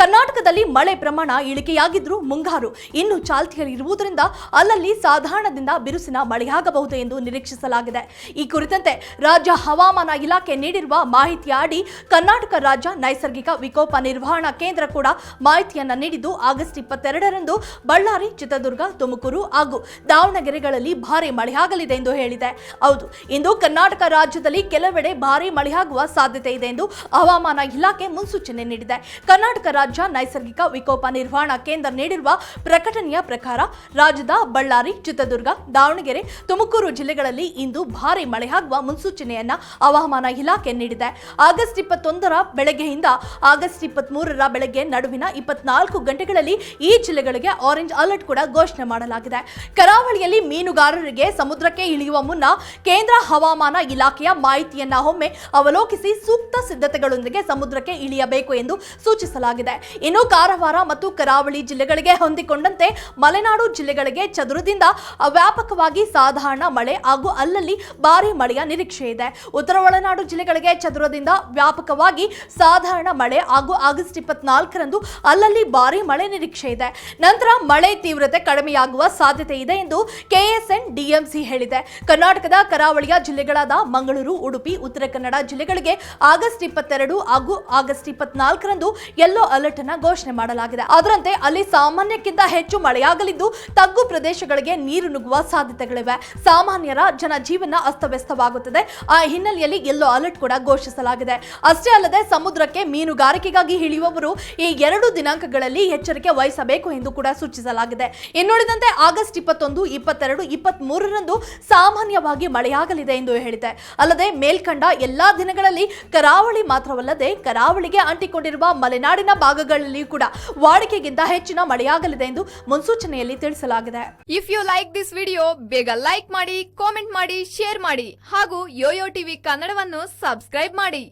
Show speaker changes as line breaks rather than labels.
ಕರ್ನಾಟಕದಲ್ಲಿ ಮಳೆ ಪ್ರಮಾಣ ಇಳಿಕೆಯಾಗಿದ್ರೂ ಮುಂಗಾರು ಇನ್ನು ಚಾಲ್ತಿಯಲ್ಲಿರುವುದರಿಂದ ಅಲ್ಲಲ್ಲಿ ಸಾಧಾರಣದಿಂದ ಬಿರುಸಿನ ಮಳೆಯಾಗಬಹುದು ಎಂದು ನಿರೀಕ್ಷಿಸಲಾಗಿದೆ. ಈ ಕುರಿತಂತೆ ರಾಜ್ಯ ಹವಾಮಾನ ಇಲಾಖೆ ನೀಡಿರುವ ಮಾಹಿತಿಯ ಅಡಿ ಕರ್ನಾಟಕ ರಾಜ್ಯ ನೈಸರ್ಗಿಕ ವಿಕೋಪ ನಿರ್ವಹಣಾ ಕೇಂದ್ರ ಕೂಡ ಮಾಹಿತಿಯನ್ನ ನೀಡಿದ್ದು, ಆಗಸ್ಟ್ ಇಪ್ಪತ್ತೆರಡರಂದು ಬಳ್ಳಾರಿ, ಚಿತ್ರದುರ್ಗ, ತುಮಕೂರು ಹಾಗೂ ದಾವಣಗೆರೆಗಳಲ್ಲಿ ಭಾರಿ ಮಳೆಯಾಗಲಿದೆ ಎಂದು ಹೇಳಿದೆ. ಹೌದು, ಇಂದು ಕರ್ನಾಟಕ ರಾಜ್ಯದಲ್ಲಿ ಕೆಲವೆಡೆ ಭಾರಿ ಮಳೆಯಾಗುವ ಸಾಧ್ಯತೆ ಇದೆ ಎಂದು ಹವಾಮಾನ ಇಲಾಖೆ ಮುನ್ಸೂಚನೆ ನೀಡಿದೆ. ಕರ್ನಾಟಕ ರಾಜ್ಯ ನೈಸರ್ಗಿಕ ವಿಕೋಪ ನಿರ್ವಹಣಾ ಕೇಂದ್ರ ನೀಡಿರುವ ಪ್ರಕಟಣೆಯ ಪ್ರಕಾರ ರಾಜ್ಯದ ಬಳ್ಳಾರಿ, ಚಿತ್ರದುರ್ಗ, ದಾವಣಗೆರೆ, ತುಮಕೂರು ಜಿಲ್ಲೆಗಳಲ್ಲಿ ಇಂದು ಭಾರಿ ಮಳೆಯಾಗುವ ಮುನ್ಸೂಚನೆಯನ್ನ ಹವಾಮಾನ ಇಲಾಖೆ ನೀಡಿದೆ. ಆಗಸ್ಟ್ ಇಪ್ಪತ್ತೊಂದರ ಬೆಳಗ್ಗೆಯಿಂದ ಆಗಸ್ಟ್ ಇಪ್ಪತ್ಮೂರರ ಬೆಳಗ್ಗೆ ನಡುವಿನ ಇಪ್ಪತ್ನಾಲ್ಕು ಗಂಟೆಗಳಲ್ಲಿ ಈ ಜಿಲ್ಲೆಗಳಿಗೆ ಆರೆಂಜ್ ಅಲರ್ಟ್ ಕೂಡ ಘೋಷಣೆ ಮಾಡಲಾಗಿದೆ. ಕರಾವಳಿಯಲ್ಲಿ ಮೀನುಗಾರರಿಗೆ ಸಮುದ್ರಕ್ಕೆ ಇಳಿಯುವ ಮುನ್ನ ಕೇಂದ್ರ ಹವಾಮಾನ ಇಲಾಖೆಯ ಮಾಹಿತಿಯನ್ನ ಒಮ್ಮೆ ಅವಲೋಕಿಸಿ ಸೂಕ್ತ ಸಿದ್ಧತೆಗಳೊಂದಿಗೆ ಸಮುದ್ರಕ್ಕೆ ಇಳಿಯಬೇಕು ಎಂದು ಸೂಚಿಸಲಾಗಿದೆ. ಇನ್ನು ಕಾರವಾರ ಮತ್ತು ಕರಾವಳಿ ಜಿಲ್ಲೆಗಳಿಗೆ ಹೊಂದಿಕೊಂಡಂತೆ ಮಲೆನಾಡು ಜಿಲ್ಲೆಗಳಿಗೆ ಚದುರದಿಂದ ವ್ಯಾಪಕವಾಗಿ ಸಾಧಾರಣ ಮಳೆ ಹಾಗೂ ಅಲ್ಲಲ್ಲಿ ಭಾರಿ ಮಳೆಯ ನಿರೀಕ್ಷೆ ಇದೆ. ಉತ್ತರ ಒಳನಾಡು ಜಿಲ್ಲೆಗಳಿಗೆ ಚದುರದಿಂದ ವ್ಯಾಪಕವಾಗಿ ಸಾಧಾರಣ ಮಳೆ ಹಾಗೂ ಆಗಸ್ಟ್ ಇಪ್ಪತ್ನಾಲ್ಕರಂದು ಅಲ್ಲಲ್ಲಿ ಭಾರಿ ಮಳೆ ನಿರೀಕ್ಷೆ ಇದೆ. ನಂತರ ಮಳೆ ತೀವ್ರತೆ ಕಡಿಮೆಯಾಗುವ ಸಾಧ್ಯತೆ ಇದೆ ಎಂದು ಕೆಎಸ್ಎನ್ ಡಿಎಂಸಿ ಹೇಳಿದೆ. ಕರ್ನಾಟಕದ ಕರಾವಳಿಯ ಜಿಲ್ಲೆಗಳಾದ ಮಂಗಳೂರು, ಉಡುಪಿ, ಉತ್ತರ ಕನ್ನಡ ಜಿಲ್ಲೆಗಳಿಗೆ ಆಗಸ್ಟ್ ಇಪ್ಪತ್ತೆರಡು ಹಾಗೂ ಆಗಸ್ಟ್ ಇಪ್ಪತ್ನಾಲ್ಕರಂದು ಯೆಲ್ಲೋ ಅಲರ್ಟ್ ಅನ್ನ ಘೋಷಣೆ ಮಾಡಲಾಗಿದೆ. ಅದರಂತೆ ಅಲ್ಲಿ ಸಾಮಾನ್ಯಕ್ಕಿಂತ ಹೆಚ್ಚು ಮಳೆಯಾಗಲಿದ್ದು ತಗ್ಗು ಪ್ರದೇಶಗಳಿಗೆ ನೀರು ನುಗ್ಗುವ ಸಾಧ್ಯತೆಗಳಿವೆ. ಸಾಮಾನ್ಯರ ಜನಜೀವನ ಅಸ್ತವ್ಯಸ್ತವಾಗುತ್ತದೆ. ಆ ಹಿನ್ನೆಲೆಯಲ್ಲಿ ಎಲ್ಲೋ ಅಲರ್ಟ್ ಕೂಡ ಘೋಷಿಸಲಾಗಿದೆ. ಅಷ್ಟೇ ಅಲ್ಲದೆ ಸಮುದ್ರಕ್ಕೆ ಮೀನುಗಾರಿಕೆಗಾಗಿ ಇಳಿಯುವವರು ಈ ಎರಡು ದಿನಾಂಕಗಳಲ್ಲಿ ಎಚ್ಚರಿಕೆ ವಹಿಸಬೇಕು ಎಂದು ಕೂಡ ಸೂಚಿಸಲಾಗಿದೆ. ಇನ್ನುಳಿದಂತೆ ಆಗಸ್ಟ್ ಇಪ್ಪತ್ತೊಂದು, ಇಪ್ಪತ್ತೆರಡು ಇಪ್ಪತ್ತ್ ಮೂರರಂದು ಸಾಮಾನ್ಯವಾಗಿ ಮಳೆಯಾಗಲಿದೆ ಎಂದು ಹೇಳಿದೆ. ಅಲ್ಲದೆ ಮೇಲ್ಕಂಡ ಎಲ್ಲಾ ದಿನಗಳಲ್ಲಿ ಕರಾವಳಿ ಮಾತ್ರವಲ್ಲದೆ ಕರಾವಳಿಗೆ ಅಂಟಿಕೊಂಡಿರುವ ಮಲೆನಾಡಿನ ಭಾಗಗಳಲ್ಲಿಯೂ ಕೂಡ ವಾಡಿಕೆಗಿಂತ ಹೆಚ್ಚಿನ ಮಳೆಯಾಗಲಿದೆ ಎಂದು ಮುನ್ಸೂಚನೆಯಲ್ಲಿ ತಿಳಿಸಲಾಗಿದೆ.
If you like this video ಬೇಗ ಲೈಕ್ ಮಾಡಿ ಕಾಮೆಂಟ್ ಮಾಡಿ ಶೇರ್ ಮಾಡಿ ಹಾಗೂ ಯೋಯೋ ಟಿವಿ ಕನ್ನಡವನ್ನು ಸಬ್ಸ್ಕ್ರೈಬ್ ಮಾಡಿ.